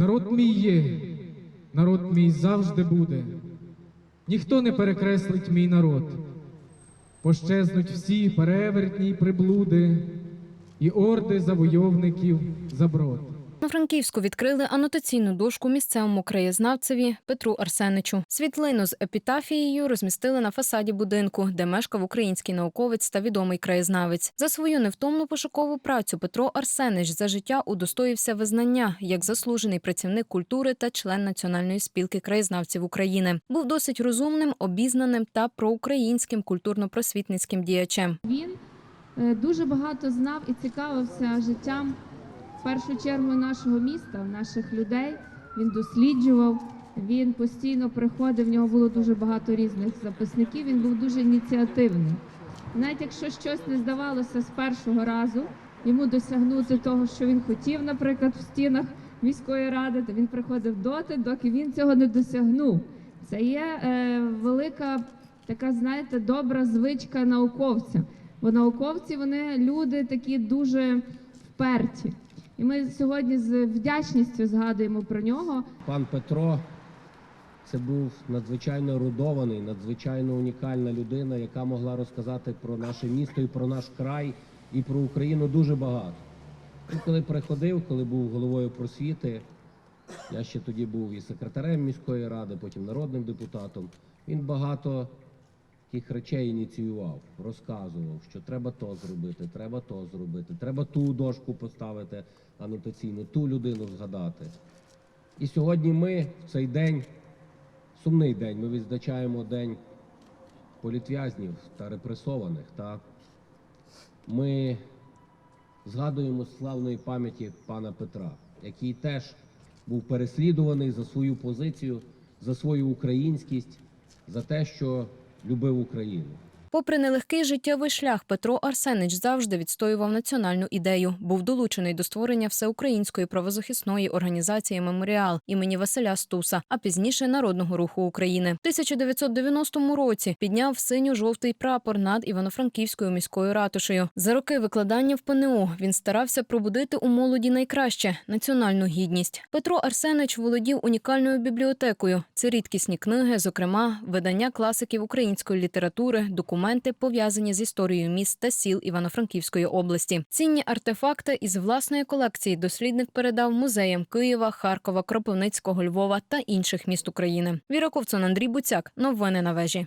Народ мій є, народ мій завжди буде. Ніхто не перекреслить мій народ. Пощезнуть всі перевертні приблуди і орди завойовників заброд. На Франківську відкрили анотаційну дошку місцевому краєзнавцеві Петру Арсеничу. Світлину з епітафією розмістили на фасаді будинку, де мешкав український науковець та відомий краєзнавець. За свою невтомну пошукову працю Петро Арсенич за життя удостоївся визнання як заслужений працівник культури та член Національної спілки краєзнавців України. Був досить розумним, обізнаним та проукраїнським культурно-просвітницьким діячем. Він е, дуже багато знав і цікавився життям першу чергу нашого міста, наших людей. Він досліджував, він постійно приходив. В нього було дуже багато різних записників. Він був дуже ініціативний. Навіть якщо щось не здавалося з першого разу йому досягнути того, що він хотів, наприклад, в стінах міської ради, то він приходив доти, доки він цього не досягнув. Це є е, велика така, знаєте, добра звичка науковця. Бо науковці вони люди такі дуже вперті. І ми сьогодні з вдячністю згадуємо про нього. Пан Петро це був надзвичайно рудований, надзвичайно унікальна людина, яка могла розказати про наше місто і про наш край і про Україну дуже багато. Він коли приходив, коли був головою просвіти, я ще тоді був і секретарем міської ради, потім народним депутатом. Він багато таких речей ініціював, розказував, що треба то зробити, треба то зробити, треба ту дошку поставити анотаційну, ту людину згадати. І сьогодні ми в цей день, сумний день, ми відзначаємо день політв'язнів та репресованих. Так? Ми згадуємо славної пам'яті пана Петра, який теж був переслідуваний за свою позицію, за свою українськість, за те, що любив Україну. Попри нелегкий життєвий шлях, Петро Арсенич завжди відстоював національну ідею. Був долучений до створення всеукраїнської правозахисної організації Меморіал імені Василя Стуса, а пізніше Народного руху України. В 1990 році підняв синьо-жовтий прапор над Івано-Франківською міською ратушею. За роки викладання в ПНУ він старався пробудити у молоді найкраще національну гідність. Петро Арсенич володів унікальною бібліотекою. Це рідкісні книги, зокрема, видання класиків української літератури, документи, пов'язані з історією міст та сіл Івано-Франківської області. Цінні артефакти із власної колекції дослідник передав музеям Києва, Харкова, Кропивницького, Львова та інших міст України. Віра Ковцон, Андрій Буцяк. Новини на вежі.